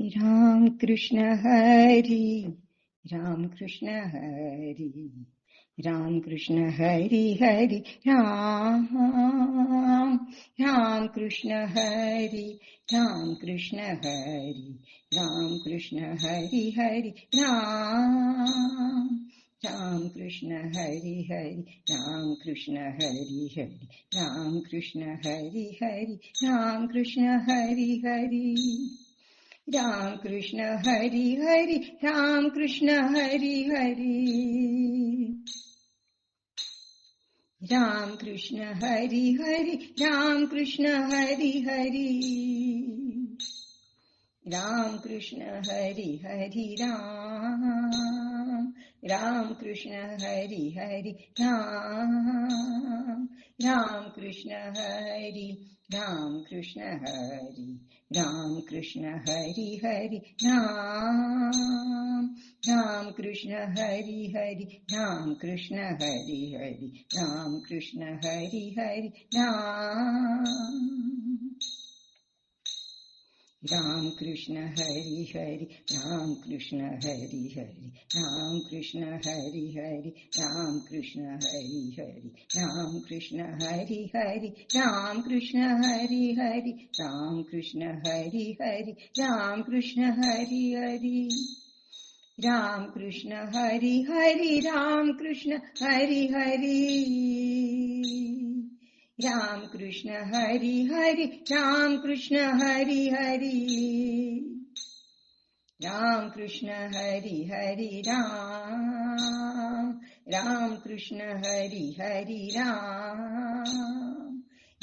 Ram Krishna Hari Ram Krishna Hari Ram Krishna Hari Hari Ram Ram Krishna Hari Ram Krishna Hari Ram Krishna Hari Hari Ram Ram Krishna Hari Hari Ram Krishna Hari Hari Ram Krishna Hari Hari Ram Krishna Hari Hari Ram Krishna Hari Hari Ram Krishna Hari Hari. Ram Krishna Hari Hari Ram Krishna Hari Hari. Ram Krishna Hari Hari Ram Ram Krishna Hari Hari Ram Ram Krishna Hari Ram Krishna Hari Ram Krishna Hari Hari Ram Ram Krishna Hari Hari Ram Krishna Hari Hari Ram Krishna Hari Hari Ram. Ram Krishna Hari Hari Ram Krishna Hari Hari Ram Krishna Hari Hari Ram Krishna Hari Hari Ram Krishna Hari Hari Ram Krishna Hari Hari Ram Krishna Hari Hari Ram Krishna Hari Hari Ram Krishna Hari Hari Ram Krishna Hari Hari Ram Krishna Hari Hari Ram Krishna Hari Hari Ram Krishna Hari Hari Ram Ram Krishna Hari Hari Ram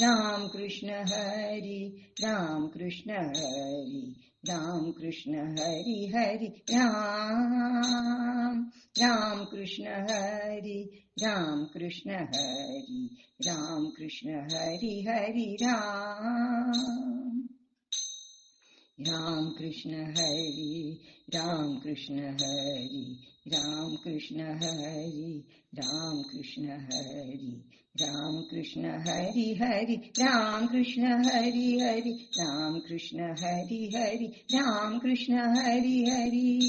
Ram Krishna Hari Ram Krishna Hari Ram Krishna Hari Hari Ram Ram Krishna Hari Ram Krishna Hari Ram Krishna Hari Hari Ram. Ram Krishna Hari Ram Krishna Hari Ram Krishna Hari Ram Krishna Hari Ram Krishna Hari Hari Ram Krishna Hari Hari Ram Krishna Hari Hari Ram Krishna Hari Hari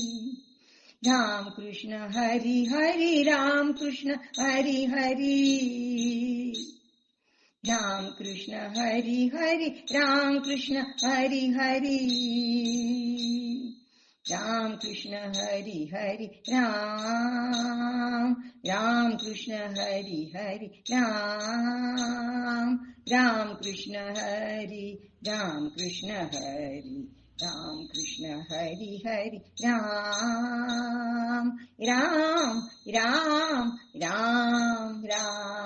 Ram Krishna Hari Hari Ram Krishna Hari Hari Ram Krishna Hari Hari Ram Krishna Hari Hari. Ram Krishna Hari Hari Ram. Ram Krishna Hari Hari Ram. Ram Krishna Hari Ram Krishna Hari. Ram Krishna Hari Hari Ram. Ram Ram Ram Ram